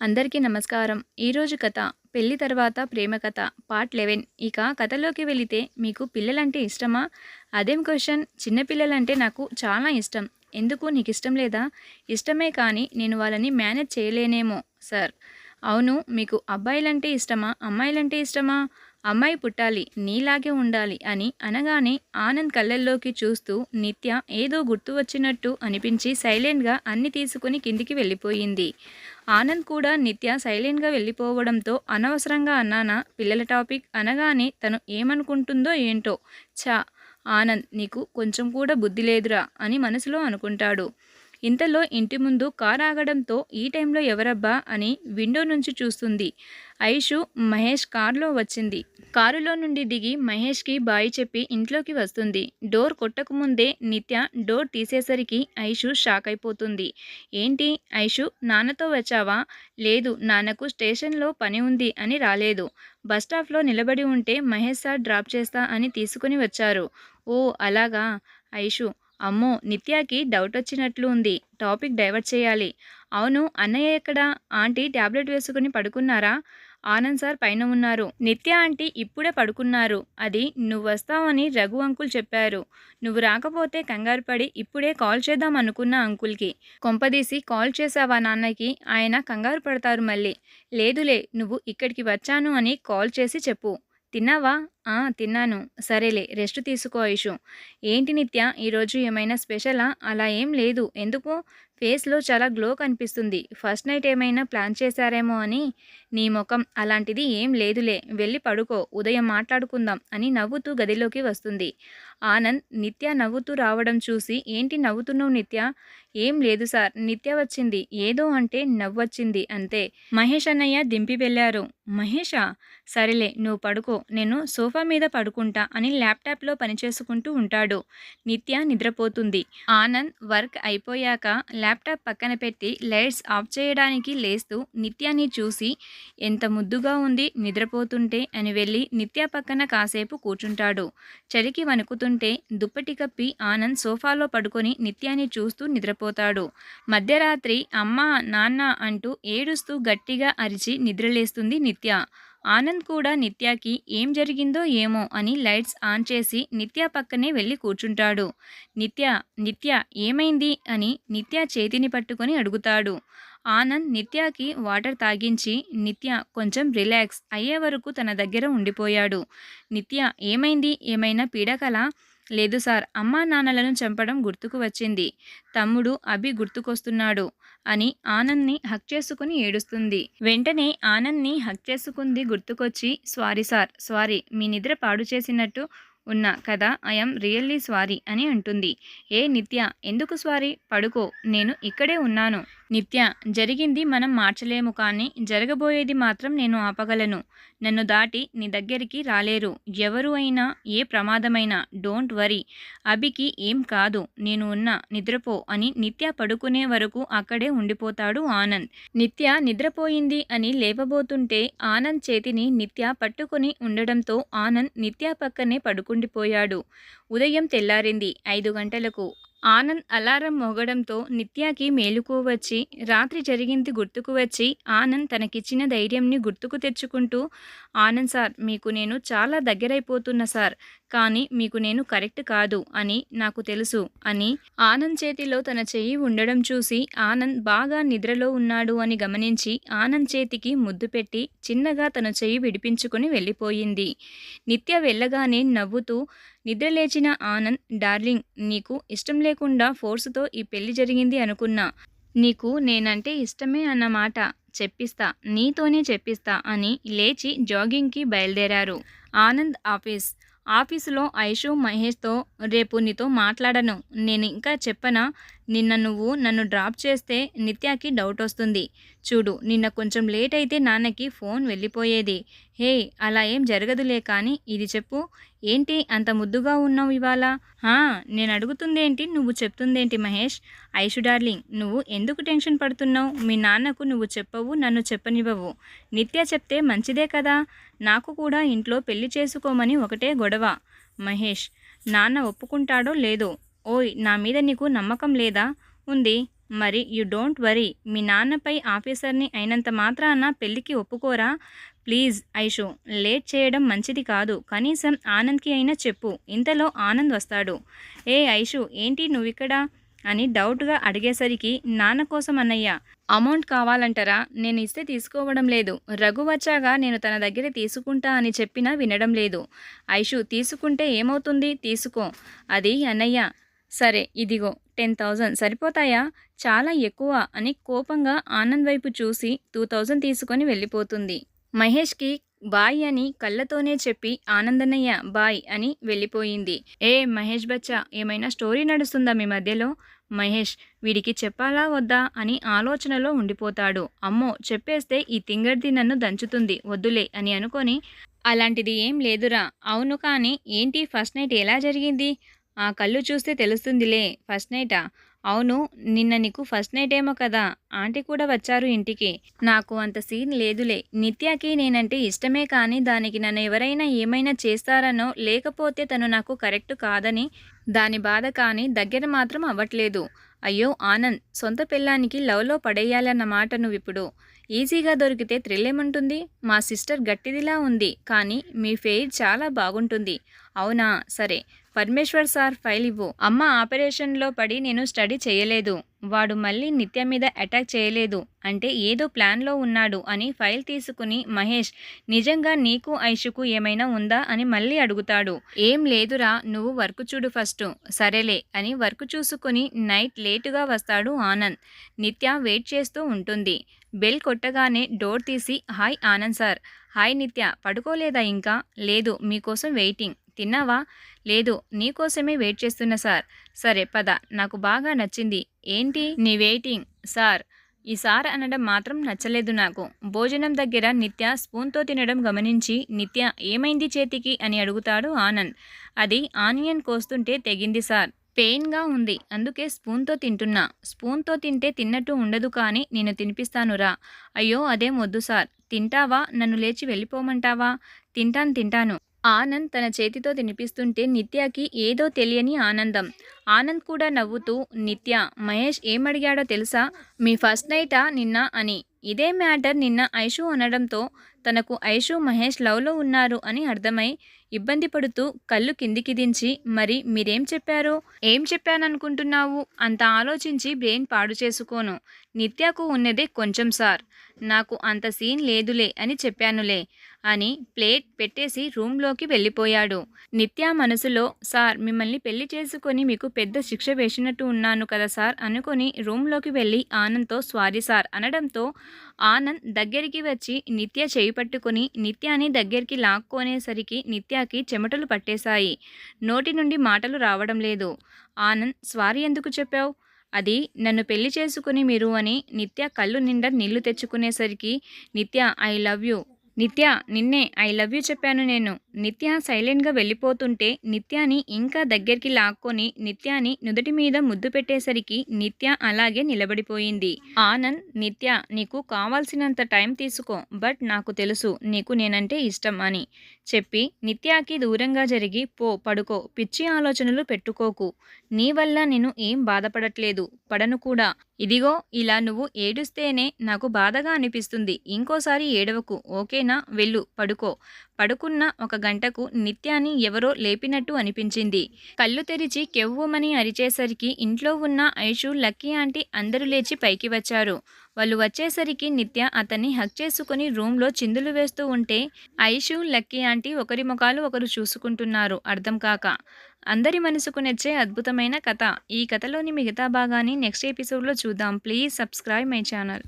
అందరికీ నమస్కారం. ఈరోజు కథ పెళ్ళి తర్వాత ప్రేమ కథ పార్ట్ లెవెన్. ఇక కథలోకి వెళితే మీకు పిల్లలంటే ఇష్టమా? అదేం క్వశ్చన్? చిన్నపిల్లలంటే నాకు చాలా ఇష్టం. ఎందుకు? నీకు ఇష్టం లేదా? ఇష్టమే కానీ నేను వాళ్ళని మేనేజ్ చేయలేనేమో సార్. అవును మీకు అబ్బాయిలంటే ఇష్టమా? అమ్మాయిలంటే ఇష్టమా? అమ్మాయి పుట్టాలి నీలాగే ఉండాలి అని అనగానే ఆనంద్ కళ్ళల్లోకి చూస్తూ నిత్య ఏదో గుర్తు వచ్చినట్టు అనిపించి సైలెంట్గా అన్ని తీసుకుని కిందికి వెళ్ళిపోయింది. ఆనంద్ కూడా నిత్య సైలెంట్గా వెళ్ళిపోవడంతో అనవసరంగా అన్నానా పిల్లల టాపిక్ అనగానే తను ఏమనుకుంటుందో ఏంటో. ఛా ఆనంద్ నీకు కొంచెం కూడా బుద్ధి లేదురా అని మనసులో అనుకుంటాడు. ఇంతలో ఇంటి ముందు కారు ఆగడంతో ఈ టైంలో ఎవరబ్బా అని విండో నుంచి చూస్తుంది. ఐషు మహేష్ కారులో వచ్చింది. కారులో నుండి దిగి మహేష్కి బాయ్ చెప్పి ఇంట్లోకి వస్తుంది. డోర్ కొట్టకముందే నిత్య డోర్ తీసేసరికి ఐషు షాక్ అయిపోతుంది ఏంటి? ఐషు నాన్నతో వచ్చావా? లేదు నాన్నకు స్టేషన్లో పని ఉంది అని రాలేదు. బస్ స్టాప్లో నిలబడి ఉంటే మహేష్ సార్ డ్రాప్ చేస్తా అని తీసుకుని వచ్చారు. ఓ అలాగా? ఐషు అమ్మో నిత్యాకి డౌట్ వచ్చినట్లు ఉంది. టాపిక్ డైవర్ట్ చేయాలి. అవును అన్నయ్య ఎక్కడ? ఆంటీ ట్యాబ్లెట్ వేసుకుని పడుకున్నారా? ఆనంద్ సార్ పైన ఉన్నారు. నిత్య ఆంటీ ఇప్పుడే పడుకున్నారు. అది నువ్వు వస్తావని రఘు అంకుల్ చెప్పారు. నువ్వు రాకపోతే కంగారు పడి ఇప్పుడే కాల్ చేద్దాం అనుకున్న అంకుల్కి. కొంపదీసి కాల్ చేసావా నాన్నకి? ఆయన కంగారు పడతారు మళ్ళీ. లేదులే నువ్వు ఇక్కడికి వచ్చాను అని కాల్ చేసి చెప్పు. తిన్నావా? ఆ తిన్నాను. సరేలే రెస్ట్ తీసుకో ఐషు. ఏంటి నిత్య ఈరోజు ఏమైనా స్పెషలా? అలా ఏం లేదు. ఎందుకు? ఫేస్లో చాలా గ్లో కనిపిస్తుంది. ఫస్ట్ నైట్ ఏమైనా ప్లాన్ చేశారేమో అని నీ ముఖం అలాంటిది ఏం లేదులే వెళ్ళి పడుకో ఉదయం మాట్లాడుకుందాం అని నవ్వుతూ గదిలోకి వస్తుంది. ఆనంద్ నిత్య నవ్వుతూ రావడం చూసి ఏంటి నవ్వుతున్నావు నిత్య? ఏం లేదు సార్. నిత్య వచ్చింది. ఏదో అంటే నవ్వొచ్చింది అంతే. మహేష్ అన్నయ్య దింపి వెళ్ళారు. మహేషా? సరేలే నువ్వు పడుకో. నేను సోఫా మీద పడుకుంటా అని ల్యాప్టాప్లో పనిచేసుకుంటూ ఉంటాడు. నిత్య నిద్రపోతుంది. ఆనంద్ వర్క్ అయిపోయాక ల్యాప్టాప్ పక్కన పెట్టి లైట్స్ ఆఫ్ చేయడానికి లేస్తూ నిత్యాని చూసి ఎంత ముద్దుగా ఉంది. నిద్రపోతుంటే అని వెళ్ళి నిత్య పక్కన కాసేపు కూర్చుంటాడు. చలికి వణుకుతుంటే దుప్పటి కప్పి ఆనంద్ సోఫాలో పడుకొని నిత్యాన్ని చూస్తూ నిద్రపోతాడు. మధ్యరాత్రి అమ్మ నాన్న అంటూ ఏడుస్తూ గట్టిగా అరిచి నిద్రలేస్తుంది నిత్య. ఆనంద్ కూడా నిత్యకి ఏం జరిగిందో ఏమో అని లైట్స్ ఆన్ చేసి నిత్య పక్కనే వెళ్ళి కూర్చుంటాడు. నిత్య నిత్య ఏమైంది? అని నిత్య చేతిని పట్టుకొని అడుగుతాడు. ఆనంద్ నిత్యకి వాటర్ తాగించి నిత్య కొంచెం రిలాక్స్ అయ్యే వరకు తన దగ్గర ఉండిపోయాడు. నిత్య ఏమైంది? ఏమైనా పీడకల? లేదు సార్ అమ్మా నాన్నలను చంపడం గుర్తుకు వచ్చింది. తమ్ముడు అభి గుర్తుకొస్తున్నాడు అని ఆనంద్ని హక్ చేసుకుని ఏడుస్తుంది. వెంటనే ఆనంద్ని హక్ చేసుకుంది గుర్తుకొచ్చి సారీ సార్ సారీ మీ నిద్ర పాడు చేసినట్టు ఉన్నా కదా ఐఎమ్ రియల్లీ స్వారీ అని అంటుంది. ఏ నిత్య ఎందుకు స్వారీ? పడుకో నేను ఇక్కడే ఉన్నాను. నిత్య జరిగింది మనం మార్చలేము కానీ జరగబోయేది మాత్రం నేను ఆపగలను. నన్ను దాటి నీ దగ్గరికి రాలేరు. ఎవరు అయినా ఏ ప్రమాదమైనా డోంట్ వరీ. అభికి ఏం కాదు. నేను ఉన్నా నిద్రపో అని నిత్య పడుకునే వరకు అక్కడే ఉండిపోతాడు ఆనంద్. నిత్య నిద్రపోయింది అని లేవబోతుంటే ఆనంద్ చేతిని నిత్య పట్టుకుని ఉండడంతో ఆనంద్ నిత్య పక్కనే పడుకుండిపోయాడు. ఉదయం తెల్లారింది. ఐదు గంటలకు ఆనంద్ అలారం మోగడంతో నిత్యాకి మేలుకు వచ్చి రాత్రి జరిగింది గుర్తుకు వచ్చి ఆనంద్ తనకిచ్చిన ధైర్యంని గుర్తుకు తెచ్చుకుంటూ ఆనంద్ సార్ మీకు నేను చాలా దగ్గరైపోతున్న సార్ కానీ మీకు నేను కరెక్ట్ కాదు అని నాకు తెలుసు అని ఆనంద్ చేతిలో తన చెయ్యి ఉండడం చూసి ఆనంద్ బాగా నిద్రలో ఉన్నాడు అని గమనించి ఆనంద్ చేతికి ముద్దు పెట్టి చిన్నగా తన చెయ్యి విడిపించుకుని వెళ్ళిపోయింది. నిత్య వెళ్ళగానే నవ్వుతూ నిద్రలేచిన ఆనంద్ డార్లింగ్ నీకు ఇష్టం లేకుండా ఫోర్సుతో ఈ పెళ్ళి జరిగింది అనుకున్నా. నీకు నేనంటే ఇష్టమే అన్నమాట చెప్పిస్తా నీతోనే చెప్పిస్తా అని లేచి జాగింగ్కి బయలుదేరారు. ఆనంద్ ఆఫీస్. ఆఫీసులో ఐషు మహేష్తో రేపు నీతో మాట్లాడను. నేను ఇంకా చెప్పనా? నిన్న నువ్వు నన్ను డ్రాప్ చేస్తే నిత్యాకి డౌట్ వస్తుంది. చూడు నిన్న కొంచెం లేట్ అయితే నాన్నకి ఫోన్ వెళ్ళిపోయేది. హే అలా ఏం జరగదులే కానీ ఇది చెప్పు. ఏంటి అంత ముద్దుగా ఉన్నావు ఇవాళ? నేను అడుగుతుందేంటి? నువ్వు చెప్తుందేంటి మహేష్? ఐషు డార్లింగ్ నువ్వు ఎందుకు టెన్షన్ పడుతున్నావు? మీ నాన్నకు నువ్వు చెప్పవు నన్ను చెప్పనివ్వవు. నిత్య చెప్తే మంచిదే కదా? నాకు కూడా ఇంట్లో పెళ్ళి చేసుకోమని ఒకటే గొడవ. మహేష్ నాన్న ఒప్పుకుంటాడో లేదో? ఓయ్ నా మీద నీకు నమ్మకం లేదా? ఉంది. మరి యు డోంట్ వరీ. మీ నాన్నపై ఆఫీసర్ని అయినంత మాత్రాన పెళ్ళికి ఒప్పుకోరా? ప్లీజ్ ఐషు. లేట్ చేయడం మంచిది కాదు. కనీసం ఆనంద్కి అయినా చెప్పు. ఇంతలో ఆనంద్ వస్తాడు. ఏ ఐషు ఏంటి నువ్విక్కడ? అని డౌట్గా అడిగేసరికి నాన్న కోసం అన్నయ్య అమౌంట్ కావాలంటారా? నేను ఇస్తే తీసుకోవడం లేదు. రఘు వచ్చాగా నేను తన దగ్గర తీసుకుంటా అని చెప్పినా వినడం లేదు. ఐషు తీసుకుంటే ఏమవుతుంది? తీసుకో. అది అన్నయ్య. సరే ఇదిగో టెన్ థౌజండ్. సరిపోతాయా? చాలా ఎక్కువ అని కోపంగా ఆనంద్ వైపు చూసి టూ థౌజండ్ తీసుకొని వెళ్ళిపోతుంది. మహేష్కి బాయ్ అని కళ్ళతోనే చెప్పి ఆనందనయ్య బాయ్ అని వెళ్ళిపోయింది. ఏ మహేష్ బచ్చా ఏమైనా స్టోరీ నడుస్తుందా మీ మధ్యలో? మహేష్ వీడికి చెప్పాలా వద్దా? అని ఆలోచనలో ఉండిపోతాడు. అమ్మో చెప్పేస్తే ఈ తింగర్ది నన్ను దంచుతుంది వద్దులే అని అనుకొని అలాంటిది ఏం లేదురా అవును కానీ ఏంటి ఫస్ట్ నైట్ ఎలా జరిగింది? ఆ కళ్ళు చూస్తే తెలుస్తుందిలే ఫస్ట్ నైటా? అవును నిన్న నీకు ఫస్ట్ నైట్ ఏమో కదా? ఆంటీ కూడా వచ్చారు ఇంటికి. నాకు అంత సీన్ లేదులే. నిత్యాకి నేనంటే ఇష్టమే కానీ దానికి నన్ను ఎవరైనా ఏమైనా చేస్తారనో లేకపోతే తను నాకు కరెక్ట్ కాదని దాని బాధ కానీ దగ్గర మాత్రం అవ్వట్లేదు. అయ్యో ఆనంద్ సొంత పిల్లానికి లవ్లో పడేయాలన్న మాట నువ్విప్పుడు. ఈజీగా దొరికితే థ్రిల్ ఏముంటుంది? మా సిస్టర్ గట్టిదిలా ఉంది కానీ మీ ఫెయిర్ చాలా బాగుంటుంది. అవునా? సరే. పరమేశ్వర్ సార్ ఫైల్ ఇవ్వు. అమ్మ ఆపరేషన్లో పడి నేను స్టడీ చేయలేదు. వాడు మళ్ళీ నిత్య మీద అటాక్ చేయలేదు. అంటే ఏదో ప్లాన్లో ఉన్నాడు అని ఫైల్ తీసుకుని మహేష్ నిజంగా నీకు ఐషుకు ఏమైనా ఉందా అని మళ్ళీ అడుగుతాడు. ఏం లేదురా నువ్వు వర్క్ చూడు ఫస్ట్. సరేలే అని వర్క్ చూసుకుని నైట్ లేటుగా వస్తాడు ఆనంద్. నిత్య వెయిట్ చేస్తూ ఉంటుంది. బెల్ కొట్టగానే డోర్ తీసి హాయ్ ఆనంద్ సార్. హాయ్ నిత్య పడుకోలేదా ఇంకా? లేదు మీకోసం వెయిటింగ్. తిన్నావా? లేదు నీకోసమే వెయిట్ చేస్తున్నా సార్. సరే పద. నాకు బాగా నచ్చింది. ఏంటి? నీ వెయిటింగ్. సార్ ఈ సార్ అనడం మాత్రం నచ్చలేదు నాకు. భోజనం దగ్గర నిత్య స్పూన్తో తినడం గమనించి నిత్య ఏమైంది చేతికి అని అడుగుతాడు ఆనంద్. అది ఆనియన్ కోస్తుంటే తెగింది సార్. పెయిన్గా ఉంది. అందుకే స్పూన్తో తింటున్నా. స్పూన్తో తింటే తిన్నట్టు ఉండదు కానీ నేను తినిపిస్తానురా అయ్యో అదేం వద్దు సార్. తింటావా? నన్ను లేచి వెళ్ళిపోమంటావా? తింటాను తింటాను. ఆనంద్ తన చేతితో తినిపిస్తుంటే నిత్యకి ఏదో తెలియని ఆనందం. ఆనంద్ కూడా నవ్వుతూ నిత్య మహేష్ ఏమడిగాడో తెలుసా? మీ ఫస్ట్ నైటా నిన్న అని. ఇదే మ్యాటర్ నిన్న ఐషు అనడంతో తనకు ఐషు మహేష్ లవ్లో ఉన్నారు అని అర్థమై ఇబ్బంది పడుతూ కళ్ళు కిందికి దించి మరి మీరేం చెప్పారు? ఏం చెప్పాననుకుంటున్నావు? అంత ఆలోచించి బ్రెయిన్ పాడు చేసుకోను. నిత్యకు ఉన్నదే కొంచెం సార్. నాకు అంత సీన్ లేదులే అని చెప్పానులే. అని ప్లేట్ పెట్టేసి రూమ్లోకి వెళ్ళిపోయాడు. నిత్య మనసులో సార్ మిమ్మల్ని పెళ్ళి చేసుకొని మీకు పెద్ద శిక్ష వేసినట్టు ఉన్నాను కదా సార్ అనుకొని రూమ్లోకి వెళ్ళి ఆనంద్తో స్వారీ సార్ అనడంతో ఆనంద్ దగ్గరికి వచ్చి నిత్య చేయి పట్టుకొని నిత్యాని దగ్గరికి లాక్కొనేసరికి నిత్యకి చెమటలు పట్టేశాయి. నోటి నుండి మాటలు రావడం లేదు. ఆనంద్ స్వారీ ఎందుకు చెప్పావు? అది నన్ను పెళ్ళి చేసుకుని మీరు అని నిత్య కళ్ళు నిండా నీళ్ళు తెచ్చుకునేసరికి నిత్య ఐ లవ్ యూ. నిత్య నిన్నే ఐ లవ్ యూ చెప్పాను నేను. నిత్య సైలెంట్గా వెళ్ళిపోతుంటే నిత్యాని ఇంకా దగ్గరికి లాక్కొని నిత్యాని నుదుటి మీద ముద్దు పెట్టేసరికి నిత్య అలాగే నిలబడిపోయింది. ఆనంద్ నిత్య నీకు కావాల్సినంత టైం తీసుకో బట్ నాకు తెలుసు నీకు నేనంటే ఇష్టం అని చెప్పి నిత్యాకి దూరంగా జరిగి పో పడుకో పిచ్చి ఆలోచనలు పెట్టుకోకు. నీ వల్ల నేను ఏం బాధపడట్లేదు. పడను కూడా. ఇదిగో ఇలా నువ్వు ఏడుస్తేనే నాకు బాధగా అనిపిస్తుంది. ఇంకోసారి ఏడవకు. ఓకేనా? వెళ్ళు పడుకో. పడుకున్న ఒక గంటకు నిత్యాన్ని ఎవరో లేపినట్టు అనిపించింది. కళ్ళు తెరిచి కెవ్వుమని అరిచేసరికి ఇంట్లో ఉన్న ఐషు లక్కీ ఆంటీ అందరూ లేచి పైకి వచ్చారు. వాళ్ళు వచ్చేసరికి నిత్య అతన్ని హక్ చేసుకుని రూమ్లో చిందులు వేస్తూ ఉంటే ఐషు లక్కీ ఆంటీ ఒకరి ముఖాలు ఒకరు చూసుకుంటున్నారు. అర్థం కాక అందరి మనసుకు నచ్చే అద్భుతమైన కథ. ఈ కథలోని మిగతా భాగాన్ని నెక్స్ట్ ఎపిసోడ్లో చూద్దాం. Please subscribe my channel